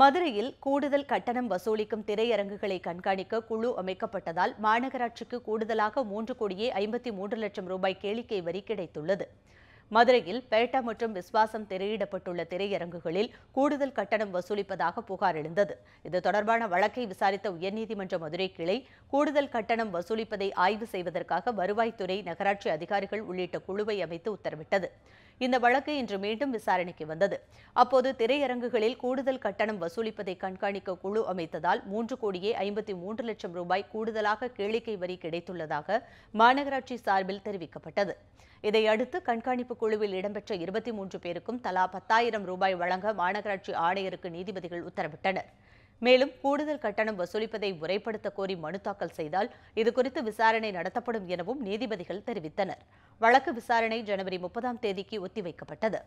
மதுரையில் கூடுதல் கட்டணம் வசூலிக்கும் திரையரங்குகளை கண்காணிக்க குழு அமைக்கப்பட்டதால் மாநகராட்சிக்கு கூடுதலாக மூன்று கோடியே ஐம்பத்தி மூன்று லட்சம் ரூபாய் கேளிக்கை வரி கிடைத்துள்ளது. மதுரையில் பேட்டா மற்றும் விஸ்வாசம் திரையிடப்பட்டுள்ள திரையரங்குகளில் கூடுதல் கட்டணம் வசூலிப்பதாக புகார் எழுந்தது. இது தொடர்பான வழக்கை விசாரித்த உயர்நீதிமன்ற மதுரை கிளை கூடுதல் கட்டணம் வசூலிப்பதை ஆய்வு செய்வதற்காக வருவாய்த்துறை நகராட்சி அதிகாரிகள் உள்ளிட்ட குழுவை அமைத்து உத்தரவிட்டது. இந்த வழக்கு இன்று மீண்டும் விசாரணைக்கு வந்தது. அப்போது திரையரங்குகளில் கூடுதல் கட்டணம் வசூலிப்பதை கண்காணிக்க குழு அமைத்ததால் மூன்று கோடியே ஐம்பத்தி மூன்று லட்சம் ரூபாய் கூடுதலாக கேளிக்கை வரி கிடைத்துள்ளதாக மாநகராட்சி சார்பில் தெரிவிக்கப்பட்டது. இதையடுத்து கண்காணிப்பு குழுவில் இடம்பெற்ற இருபத்தி மூன்று பேருக்கும் தலா பத்தாயிரம் ரூபாய் வழங்க மாநகராட்சி ஆணையருக்கு நீதிபதிகள் உத்தரவிட்டனர். மேலும் கூடுதல் கட்டணம் வசூலிப்பதை முறைப்படுத்த கோரி மனு தாக்கல் செய்தால் இதுகுறித்து விசாரணை நடத்தப்படும் எனவும் நீதிபதிகள் தெரிவித்தனர். வழக்கு விசாரணை ஜனவரி முப்பதாம் தேதிக்கு ஒத்திவைக்கப்பட்டது.